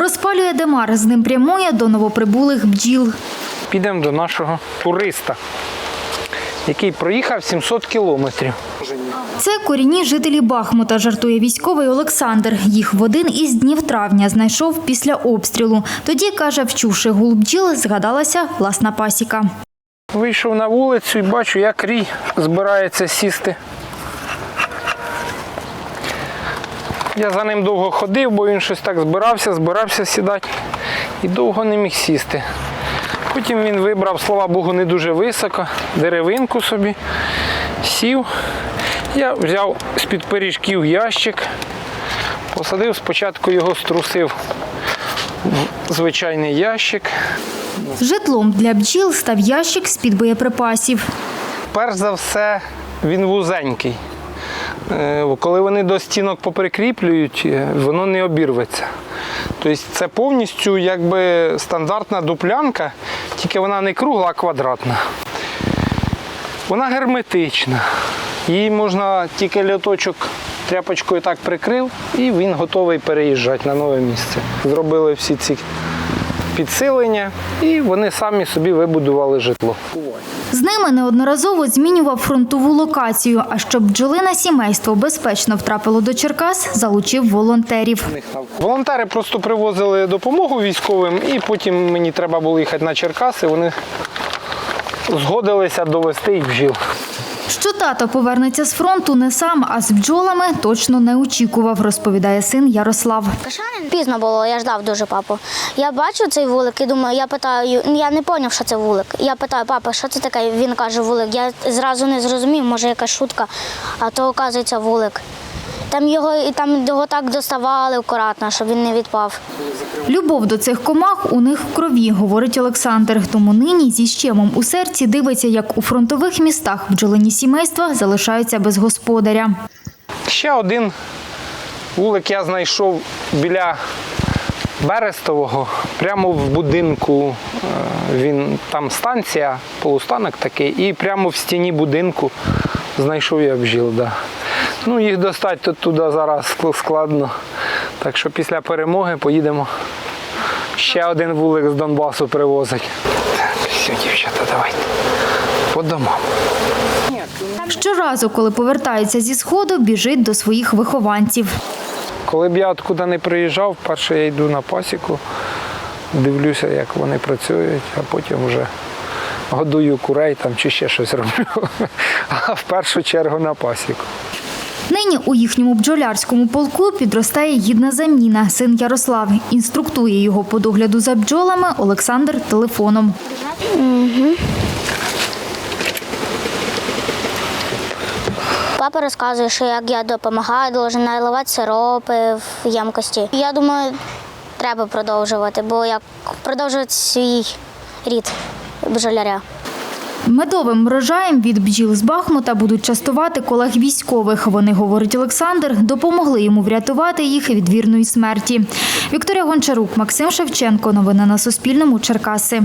Розпалює Демар, з ним прямує до новоприбулих бджіл. Підемо до нашого туриста, який проїхав 700 кілометрів. Це корінні жителі Бахмута, жартує військовий Олександр. Їх в один із днів травня знайшов після обстрілу. Тоді, каже, вчувши гул бджіл, згадалася власна пасіка. Вийшов на вулицю і бачу, як рій збирається сісти. Я за ним довго ходив, бо він щось так збирався, збирався сідати і довго не міг сісти. Потім він вибрав, слава Богу, не дуже високо, деревинку собі, сів. Я взяв з-під пиріжків ящик, посадив, спочатку його струсив в звичайний ящик, Житлом для бджіл став ящик з-під боєприпасів. Перш за все, він вузенький. Е, Коли вони до стінок поприкріплюють, е, воно не обірветься. Тобто це повністю якби стандартна дуплянка, тільки вона не кругла, а квадратна. Вона герметична. Її можна тільки льоточок тряпочкою так прикрив, і він готовий переїжджати на нове місце. Зробили всі ці підсилення, і вони самі собі вибудували житло. З ними неодноразово змінював фронтову локацію. А щоб бджолине сімейство безпечно втрапило до Черкас, залучив волонтерів. Волонтери просто привозили допомогу військовим, і потім мені треба було їхати на Черкаси. Вони згодилися довести їх бджіл. Що тато повернеться з фронту не сам, а з бджолами точно не очікував, розповідає син Ярослав. Пізно було, я ждав дуже папу. Я бачу цей вулик і думаю, я питаю, я не зрозумів, що це вулик. Я питаю, папа, що це таке? Він каже, вулик. Я зразу не зрозумів, може якась шутка, а то оказується вулик. Там його і там його так доставали акуратно, щоб він не відпав. Любов до цих комах у них в крові, говорить Олександр. Тому нині зі щемом у серці дивиться, як у фронтових містах бджолині сімейства залишаються без господаря. Ще один вулик я знайшов біля Берестового, прямо в будинку. Е, Він там станція, полустанок такий, і прямо в стіні будинку знайшов я бджіл. Да. Ну, їх достати тут туди зараз складно. Так що після перемоги поїдемо. Ще один вулик з Донбасу привозить. Так, все, дівчата, давайте. По домам. Щоразу, коли повертається зі сходу, біжить до своїх вихованців. Коли б я откуда не приїжджав, перше я йду на пасіку, дивлюся, як вони працюють, а потім вже годую курей там чи ще щось роблю. А в першу чергу на пасіку. Нині у їхньому бджолярському полку підростає гідна заміна. Син Ярослав інструктує його по догляду за бджолами Олександр телефоном. Папа розказує, що як я допомагаю, должен наливати сиропи в ємкості. Я думаю, треба продовжувати, бо як продовжувати свій рід бджоляря. Медовим врожаєм від бджіл з Бахмута будуть частувати колег військових. Вони, говорить Олександр, допомогли йому врятувати їх від вірної смерті. Вікторія Гончарук, Максим Шевченко. Новини на Суспільному. Черкаси.